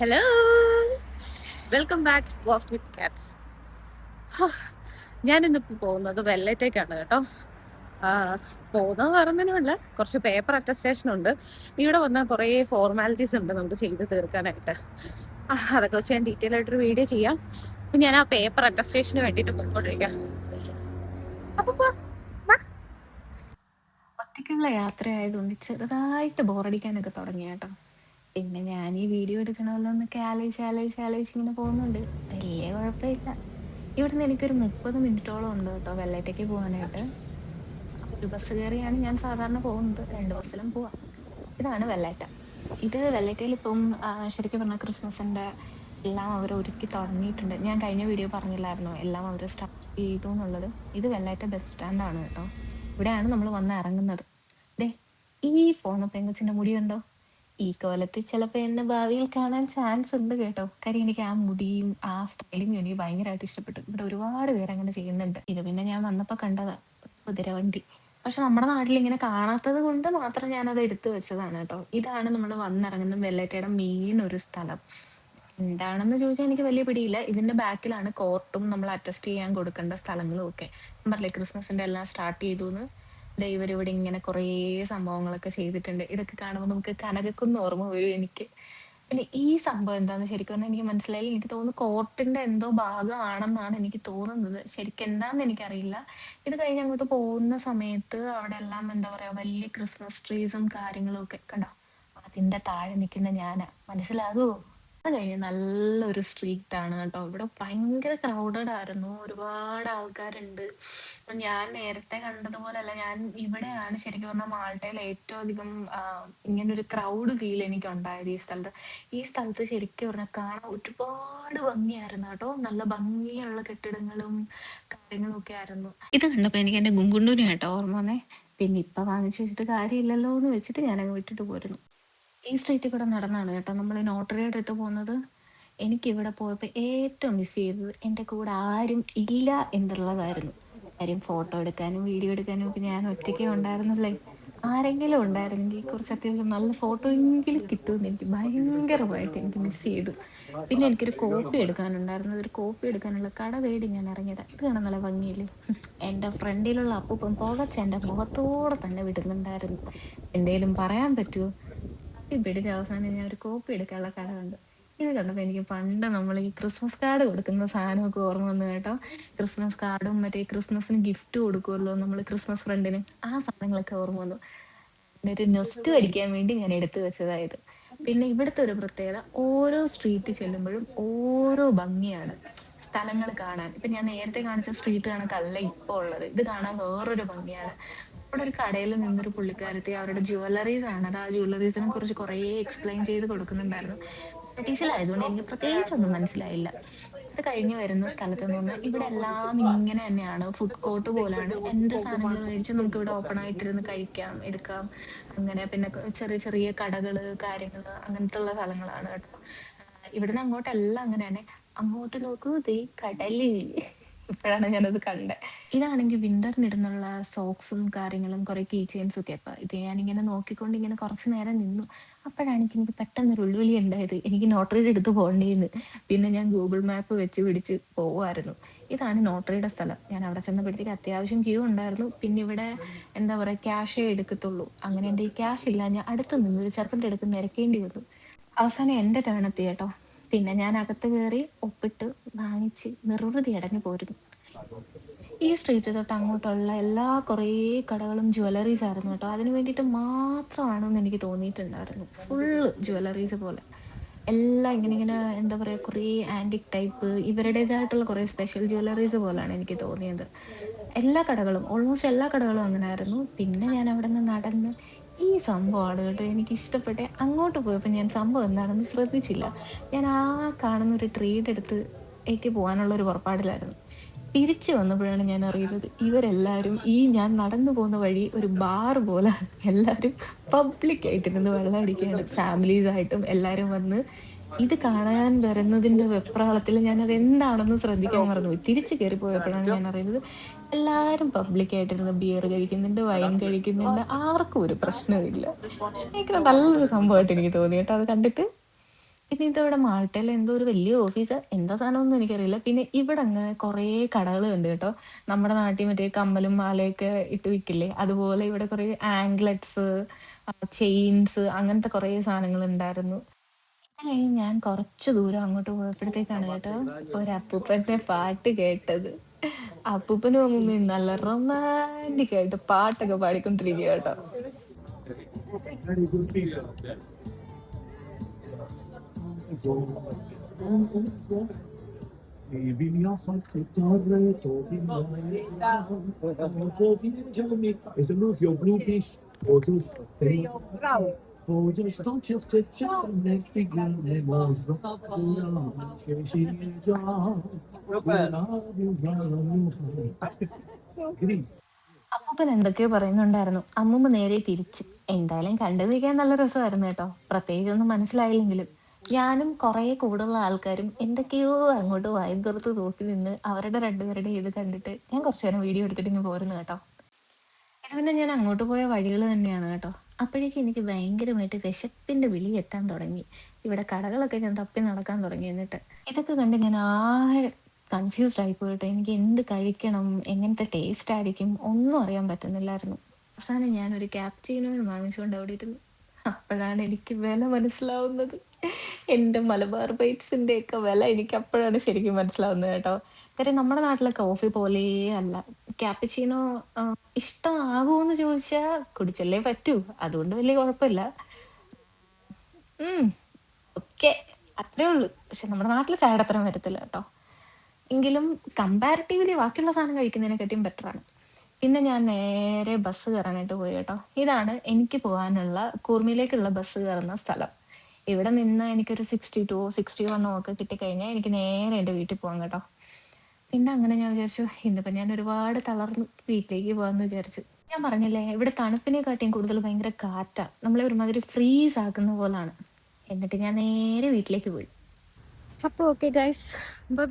Hello welcome back walk with cats ഞാനിന്നിപ്പോൾ പോകുന്നത് വെള്ളത്തേക്കാണ് കേട്ടോ. പോകുന്നത് പറഞ്ഞതിനുമല്ല കുറച്ച് പേപ്പർ അറ്റസ്റ്റേഷൻ ഉണ്ട്. ഇവിടെ വന്ന കുറേ ഫോർമാലിറ്റീസ് ഉണ്ട് നമുക്ക് ചെയ്ത് തീർക്കാനായിട്ട്. അതൊക്കെ വെച്ച് ഞാൻ ഡീറ്റെയിൽ ആയിട്ടൊരു വീഡിയോ ചെയ്യാം. അപ്പൊ ഞാൻ ആ പേപ്പർ അറ്റസ്റ്റേഷന് വേണ്ടിയിട്ട് പോയിക്കൊണ്ടിരിക്കാം അപ്പൊ പോ, വാ. ഒറ്റയ്ക്കുള്ള യാത്രയായതുകൊണ്ട് ചെറുതായിട്ട് ബോറടിക്കാനൊക്കെ തുടങ്ങി കേട്ടോ പിന്നെ ഞാൻ ഈ വീഡിയോ എടുക്കണമല്ലോ എന്നൊക്കെ ആലോചിച്ച് ആലോചിച്ച് ആലോചിച്ച് ഇങ്ങനെ പോകുന്നുണ്ട്. വലിയ കുഴപ്പമില്ല. ഇവിടുന്ന് എനിക്കൊരു മുപ്പത് മിനിറ്റോളം ഉണ്ട് കേട്ടോ വെള്ളേറ്റയ്ക്ക് പോകാനായിട്ട്. ഒരു ബസ് കയറിയാണ് ഞാൻ സാധാരണ പോകുന്നത്. രണ്ട് ബസ്സിലും പോവാം. ഇതാണ് വെള്ളേറ്റ ഇത് വെള്ളേറ്റയിൽ ഇപ്പം ശരിക്കും പറഞ്ഞാൽ ക്രിസ്മസിന്റെ എല്ലാം അവർ ഒരുക്കി തുടങ്ങിയിട്ടുണ്ട്. ഞാൻ കഴിഞ്ഞ വീഡിയോ പറഞ്ഞില്ലായിരുന്നു. എല്ലാം അവർ സ്റ്റാർട്ട് ചെയ്തു എന്നുള്ളത്. ഇത് വെള്ളേറ്റ ബസ് സ്റ്റാൻഡാണ് കേട്ടോ. ഇവിടെയാണ് നമ്മൾ വന്ന് ഇറങ്ങുന്നത്. ദേ ഈ പോകുന്ന പെങ്കൊച്ചിന്റെ മുടി കണ്ടോ? ഈ കോലത്തിൽ ചിലപ്പോൾ എന്നെ ഭാവിയിൽ കാണാൻ ചാൻസ് ഉണ്ട് കേട്ടോ. കാര്യം എനിക്ക് ആ മുടിയും ആ സ്റ്റൈലിങ്ങും എനിക്ക് ഭയങ്കരമായിട്ട് ഇഷ്ടപ്പെട്ടു. ഇവിടെ ഒരുപാട് പേര് അങ്ങനെ ചെയ്യുന്നുണ്ട്. ഇത് പിന്നെ ഞാൻ വന്നപ്പോ കണ്ടതാ. കുതിരവണ്ടി പക്ഷെ നമ്മുടെ നാട്ടിൽ ഇങ്ങനെ കാണാത്തത് കൊണ്ട് മാത്രം ഞാനത് എടുത്തു വെച്ചതാണ് കേട്ടോ. ഇതാണ് നമ്മൾ വന്നിറങ്ങുന്ന വെള്ളേറ്റയുടെ മെയിൻ ഒരു സ്ഥലം. എന്താണെന്ന് ചോദിച്ചാൽ എനിക്ക് വലിയ പിടിയില്ല. ഇതിന്റെ ബാക്കിലാണ് കോർട്ടും നമ്മൾ അറ്റസ്റ്റ് ചെയ്യാൻ കൊടുക്കേണ്ട സ്ഥലങ്ങളും ഒക്കെ. പറഞ്ഞില്ലേ ക്രിസ്മസിന്റെ എല്ലാം സ്റ്റാർട്ട് ചെയ്തു എന്ന് ദൈവർ ഇവിടെ ഇങ്ങനെ കുറേ സംഭവങ്ങളൊക്കെ ചെയ്തിട്ടുണ്ട്. ഇതൊക്കെ കാണുമ്പോൾ നമുക്ക് കനകക്കുന്ന് ഓർമ്മ വരും എനിക്ക്. പിന്നെ ഈ സംഭവം എന്താന്ന് ശരിക്കും പറഞ്ഞാൽ എനിക്ക് മനസ്സിലായി എനിക്ക് തോന്നുന്നു കോർട്ടിന്റെ എന്തോ ഭാഗമാണെന്നാണ് എനിക്ക് തോന്നുന്നത്. ശരിക്കും എന്താന്ന് എനിക്കറിയില്ല. ഇത് കഴിഞ്ഞ് അങ്ങോട്ട് പോകുന്ന സമയത്ത് അവിടെ എല്ലാം എന്താ പറയാ വലിയ ക്രിസ്മസ് ട്രീസും കാര്യങ്ങളും ഒക്കെ കണ്ടോ? അതിന്റെ താഴെ നിൽക്കുന്ന ഞാനാ. മനസ്സിലാകുമോ അത് കഴിഞ്ഞ് നല്ലൊരു സ്ട്രീറ്റ് ആണ് കേട്ടോ. ഇവിടെ ഭയങ്കര ക്രൗഡഡ് ആയിരുന്നു. ഒരുപാട് ആൾക്കാരുണ്ട്. അപ്പൊ ഞാൻ നേരത്തെ കണ്ടതുപോലല്ല ഞാൻ ഇവിടെയാണ് ശരിക്കും പറഞ്ഞാൽ മാൾട്ടയിൽ ഏറ്റവും അധികം ഇങ്ങനെ ഒരു ക്രൗഡ് ഫീൽ എനിക്ക് ഉണ്ടായത് ഈ സ്ഥലത്ത്. ഈ സ്ഥലത്ത് ശരിക്കും പറഞ്ഞാൽ കാണാൻ ഒരുപാട് ഭംഗിയായിരുന്നു കേട്ടോ. നല്ല ഭംഗിയുള്ള കെട്ടിടങ്ങളും കാര്യങ്ങളും ഒക്കെ ആയിരുന്നു. ഇത് കണ്ടപ്പോ എനിക്ക് എന്റെ ഗുങ്കുണ്ടൂനെ കേട്ടോ ഓർമ്മ വന്നേ. പിന്നെ ഇപ്പൊ വാങ്ങിച്ചു വെച്ചിട്ട് കാര്യമില്ലല്ലോ എന്ന് വെച്ചിട്ട് ഞാൻ ഞാനങ്ങ് വിട്ടിട്ട് പോരുന്നു. ഈ സ്ട്രീറ്റിൽ കൂടെ നടന്നാണ് കേട്ടോ നമ്മൾ നോട്ടറിയുടെ അടുത്ത് പോകുന്നത്. എനിക്ക് ഇവിടെ പോയപ്പോൾ ഏറ്റവും മിസ് ചെയ്തത്. എന്റെ കൂടെ ആരും ഇല്ല എന്നുള്ളതായിരുന്നു. കാര്യം ഫോട്ടോ എടുക്കാനും വീഡിയോ എടുക്കാനും ഒക്കെ ഞാൻ ഒറ്റയ്ക്കേ ഉണ്ടായിരുന്നുള്ളേ. ആരെങ്കിലും ഉണ്ടായിരുന്നെങ്കിൽ കുറച്ച് അത്യാവശ്യം നല്ല ഫോട്ടോ എങ്കിലും കിട്ടുമെന്ന് എനിക്ക് ഭയങ്കരമായിട്ട് എനിക്ക് മിസ് ചെയ്തു. പിന്നെ എനിക്കൊരു കോപ്പി എടുക്കാനുണ്ടായിരുന്നു. ഒരു കോപ്പി എടുക്കാനുള്ള കട തേടി ഞാൻ ഇറങ്ങിയത്. ഇത് കാണാൻ നല്ല ഭംഗിയില്ലേ? എന്റെ ഫ്രണ്ടിലുള്ള അപ്പൂപ്പം പുകച്ച് എന്റെ മുഖത്തോടെ തന്നെ വിടുന്നുണ്ടായിരുന്നു. എന്തെങ്കിലും പറയാൻ പറ്റുമോ? ഇവിടെ അവസാനം ഞാൻ ഒരു കോപ്പി എടുക്കാനുള്ള കട കണ്ടു. ഇത് കണ്ടപ്പോ എനിക്ക് പണ്ട് നമ്മൾ ഈ ക്രിസ്മസ് കാർഡ് കൊടുക്കുന്ന സാധനമൊക്കെ ഓർമ്മ വന്നു കേട്ടോ. ക്രിസ്മസ് കാർഡും മറ്റേ ക്രിസ്മസിന് ഗിഫ്റ്റ് കൊടുക്കുമല്ലോ നമ്മൾ ക്രിസ്മസ് ഫ്രണ്ടിന് ആ സാധനങ്ങളൊക്കെ ഓർമ്മ വന്നു. ഒരു നെസ്റ്റ് അടിക്കാൻ വേണ്ടി ഞാൻ എടുത്തു വെച്ചതായത്. പിന്നെ ഇവിടുത്തെ ഒരു പ്രത്യേകത ഓരോ സ്ട്രീറ്റ് ചെല്ലുമ്പോഴും ഓരോ ഭംഗിയാണ് സ്ഥലങ്ങൾ കാണാൻ. ഇപ്പൊ ഞാൻ നേരത്തെ കാണിച്ച സ്ട്രീറ്റ് കണക്കല്ല ഇപ്പൊ ഉള്ളത്. ഇത് കാണാൻ വേറൊരു ഭംഗിയാണ്. അവിടെ ഒരു കടയിൽ നിന്നൊരു പുള്ളിക്കാരത്തി അവരുടെ ജുവല്ലറീസ് ആണ്. അത് ആ ജുവല്ലറീസിനെ കുറിച്ച് കുറേ എക്സ്പ്ലെയിൻ ചെയ്ത് കൊടുക്കുന്നുണ്ടായിരുന്നു. ബ്രിട്ടീഷിലായതുകൊണ്ട് എനിക്ക് പ്രത്യേകിച്ച് ഒന്നും മനസ്സിലായില്ല. ഇത് കഴിഞ്ഞു വരുന്ന സ്ഥലത്ത് നിന്ന് ഇവിടെ എല്ലാം ഇങ്ങനെ തന്നെയാണ്. ഫുഡ് കോർട്ട് പോലാണ്. എന്ത് സാധനങ്ങൾ മേടിച്ച് നമുക്ക് ഇവിടെ ഓപ്പൺ ആയിട്ടിരുന്ന് കഴിക്കാം എടുക്കാം. അങ്ങനെ പിന്നെ ചെറിയ ചെറിയ കടകൾ കാര്യങ്ങൾ അങ്ങനത്തെ ഉള്ള സ്ഥലങ്ങളാണ് കേട്ടോ. ഇവിടുന്ന് അങ്ങോട്ടെല്ലാം അങ്ങനെയാണ്. അങ്ങോട്ട് നോക്കൂ ദേ കടൽ. ഇപ്പോഴാണ് ഞാനത് കണ്ടത് ഇതാണെങ്കിൽ വിന്ററിനിടുന്നുള്ള സോക്സും കാര്യങ്ങളും കുറെ കീ ചെയിൻസും ഒക്കെ അപ്പൊ ഇത് ഞാനിങ്ങനെ നോക്കിക്കൊണ്ട് ഇങ്ങനെ കുറച്ച് നേരം നിന്നു. അപ്പോഴാണ് എനിക്ക് പെട്ടെന്ന് ഒരു ഉള്ളുവിളി ഉണ്ടായത്. എനിക്ക് നോട്ടറിയുടെ അടുത്ത് പോകേണ്ടിയെന്ന് പിന്നെ ഞാൻ ഗൂഗിൾ മാപ്പ് വെച്ച് പിടിച്ച് പോവായിരുന്നു ഇതാണ് നോട്ടറിയുടെ സ്ഥലം. ഞാൻ അവിടെ ചെന്നപ്പോഴത്തേക്ക് അത്യാവശ്യം ക്യൂ ഉണ്ടായിരുന്നു. പിന്നെ ഇവിടെ എന്താ പറയാ ക്യാഷേ എടുക്കത്തുള്ളൂ. അങ്ങനെ എന്റെ ഈ ക്യാഷ് ഇല്ല ഞാൻ അടുത്ത് നിന്ന് ഒരു ചെറുപ്പന്റെ അടുത്ത് നിരക്കേണ്ടി വന്നു. അവസാനം എന്റെ ടേൺ എത്തി കേട്ടോ. പിന്നെ ഞാൻ അകത്ത് കയറി ഒപ്പിട്ട് വാങ്ങിച്ച് നിർവൃതി അടഞ്ഞു പോരുന്നു. ഈ സ്ട്രീറ്റ് തൊട്ട് അങ്ങോട്ടുള്ള എല്ലാ കുറേ കടകളും ജ്വല്ലറീസ് ആയിരുന്നു കേട്ടോ. അതിന് വേണ്ടിയിട്ട് മാത്രമാണെന്ന് എനിക്ക് തോന്നിയിട്ടുണ്ടായിരുന്നു. ഫുള്ള് ജ്വല്ലറീസ് പോലെ. എല്ലാം ഇങ്ങനെ ഇങ്ങനെ എന്താ പറയുക കുറേ ആന്റിക് ടൈപ്പ് ഇവരുടേതായിട്ടുള്ള കുറേ സ്പെഷ്യൽ ജ്വല്ലറീസ് പോലെയാണ് എനിക്ക് തോന്നിയത്. എല്ലാ കടകളും ഓൾമോസ്റ്റ് എല്ലാ കടകളും അങ്ങനെ ആയിരുന്നു പിന്നെ ഞാൻ അവിടെ നിന്ന് നടന്ന് ഈ സംഭവമാണ് കേട്ടോ എനിക്ക് ഇഷ്ടപ്പെട്ടെ അങ്ങോട്ട് പോയപ്പോൾ ഞാൻ സംഭവം എന്താണെന്ന് ശ്രദ്ധിച്ചില്ല. ഞാൻ ആ കാണുന്ന ഒരു ട്രീഡ് എടുത്ത് എനിക്ക് പോകാനുള്ള ഒരു പുറപ്പാടിലായിരുന്നു. തിരിച്ചു വന്നപ്പോഴാണ് ഞാൻ അറിയുന്നത് ഇവരെല്ലാവരും ഈ ഞാൻ നടന്നു പോകുന്ന വഴി ഒരു ബാർ പോലെ എല്ലാവരും പബ്ലിക് ആയിട്ടിരുന്ന് വെള്ളം അടിക്കാണ്ട് ഫാമിലീസായിട്ടും എല്ലാവരും വന്ന് ഇത് കാണാൻ വരുന്നതിന്റെ വെപ്രാളത്തിൽ ഞാൻ അത് എന്താണെന്ന് ശ്രദ്ധിക്കാൻ മറന്നുപോയി. തിരിച്ചു കയറി പോയപ്പോഴാണ് ഞാൻ അറിയുന്നത് എല്ലാവരും പബ്ലിക് ആയിട്ടിരുന്ന് ബിയർ കഴിക്കുന്നുണ്ട് വൈൻ കഴിക്കുന്നുണ്ട്. ആർക്കും ഒരു പ്രശ്നമില്ല ഭയങ്കര നല്ലൊരു സംഭവമായിട്ട് എനിക്ക് തോന്നി കേട്ടോ. അത് കണ്ടിട്ട് പിന്നെ ഇതവിടെ മാൾട്ടയിൽ എന്തോ ഒരു വലിയ ഓഫീസ് എന്താ സാധനമൊന്നും എനിക്കറിയില്ല. പിന്നെ ഇവിടെ അങ്ങനെ കുറേ കടകൾ ഉണ്ട് കേട്ടോ. നമ്മുടെ നാട്ടിൽ മറ്റേ കമ്മലും മാലയൊക്കെ ഇട്ട് വിൽക്കില്ലേ? അതുപോലെ ഇവിടെ കുറേ ആംഗ്ലറ്റ്സ് ചെയിൻസ് അങ്ങനത്തെ കുറേ സാധനങ്ങൾ ഉണ്ടായിരുന്നു. അത് കഴിഞ്ഞ് ഞാൻ കുറച്ച് ദൂരം അങ്ങോട്ട് പോയപ്പോഴത്തേക്കാണ് കേട്ടോ ഒരു അപ്പൂപ്പന്റെ പാട്ട് കേട്ടത്. അപ്പൂപ്പനും അമ്മൂമ്മയും നല്ല റൊമാന്റിക് ആയിട്ട് പാട്ടൊക്കെ പാടിക്കൊണ്ടിരിക്കുക കേട്ടോ. Blubisz, chodzą Chociaż to cię w te figure Się siedział Gris അപ്പൂപ്പൻ എന്തൊക്കെയോ പറയുന്നുണ്ടായിരുന്നു. അമ്മൂമ്മ നേരെ തിരിച്ച്. എന്തായാലും കണ്ടു നിൽക്കാൻ നല്ല രസമായിരുന്നു കേട്ടോ. പ്രത്യേകിച്ചൊന്നും മനസ്സിലായില്ലെങ്കിലും. ഞാനും കുറേ കൂടുതലുള്ള ആൾക്കാരും എന്തൊക്കെയോ അങ്ങോട്ട് വായും തുറത്ത് നോക്കി നിന്ന് അവരുടെ രണ്ടുപേരുടെ ഇത് കണ്ടിട്ട് ഞാൻ കുറച്ചു നേരം വീഡിയോ എടുത്തിട്ട് ഇങ്ങനെ പോരുന്നു കേട്ടോ. ഇത് പിന്നെ ഞാൻ അങ്ങോട്ട് പോയ വഴികൾ തന്നെയാണ് കേട്ടോ. അപ്പോഴേക്കും എനിക്ക് ഭയങ്കരമായിട്ട് വിശപ്പിന്റെ വിളി എത്താൻ തുടങ്ങി. ഇവിടെ കടകളൊക്കെ ഞാൻ തപ്പി നടക്കാൻ തുടങ്ങി എന്നിട്ട്. ഇതൊക്കെ കണ്ട് ഞാൻ ആകെ കൺഫ്യൂസ്ഡ് ആയി പോയിട്ട് എനിക്ക് എന്ത് കഴിക്കണം എങ്ങനത്തെ ടേസ്റ്റ് ആയിരിക്കും ഒന്നും അറിയാൻ പറ്റുന്നില്ലായിരുന്നു. അവസാനം ഞാൻ ഒരു ക്യാപ്ചീനോയും വാങ്ങിച്ചുകൊണ്ട് അവിടെ ഇരുന്നു. അപ്പോഴാണ് എനിക്ക് വില മനസ്സിലാവുന്നത്. എന്റെ മലബാർ ബൈറ്റ്സിന്റെ ഒക്കെ വില എനിക്ക് അപ്പോഴാണ് ശരിക്കും മനസ്സിലാവുന്നത് കേട്ടോ. കാര്യം നമ്മുടെ നാട്ടിലെ കോഫി പോലെയേ അല്ല. ക്യാപ്പച്ചീനോ ഇഷ്ടമാകുമെന്ന് ചോദിച്ചാൽ കുടിച്ചല്ലേ പറ്റൂ. അതുകൊണ്ട് വലിയ കുഴപ്പമില്ല. ഓക്കെ അത്രേ ഉള്ളൂ. പക്ഷെ നമ്മുടെ നാട്ടിൽ ചായയുടെ അത്രയും വരത്തില്ല കേട്ടോ. എങ്കിലും കമ്പാരിറ്റീവ്ലി ബാക്കിയുള്ള സാധനം കഴിക്കുന്നതിനെക്കാട്ടിയും ബെറ്ററാണ് പിന്നെ ഞാൻ നേരെ ബസ് കയറാനായിട്ട് പോയി കേട്ടോ. ഇതാണ് എനിക്ക് പോകാനുള്ള കൂർമിയിലേക്കുള്ള ബസ് കയറുന്ന സ്ഥലം. ഇവിടെ നിന്ന് എനിക്കൊരു സിക്സ്റ്റി ടു സിക്സ്റ്റി വണ്ണോ ഒക്കെ കിട്ടിക്കഴിഞ്ഞാൽ എനിക്ക് നേരെ എന്റെ വീട്ടിൽ പോകാം കേട്ടോ. പിന്നെ അങ്ങനെ ഞാൻ വിചാരിച്ചു ഇന്നിപ്പോൾ ഞാൻ ഒരുപാട് തളർന്നു വീട്ടിലേക്ക് പോകാമെന്ന് വിചാരിച്ചു. ഞാൻ പറഞ്ഞില്ലേ ഇവിടെ തണുപ്പിനെക്കാട്ടിയും കൂടുതൽ ഭയങ്കര കാറ്റാ. നമ്മളെ ഒരുമാതിരി ഫ്രീസ് ആക്കുന്ന പോലാണ്. എന്നിട്ട് ഞാൻ നേരെ വീട്ടിലേക്ക് പോയി. അപ്പോൾ ഓക്കെ ഗൈസ് ബൈ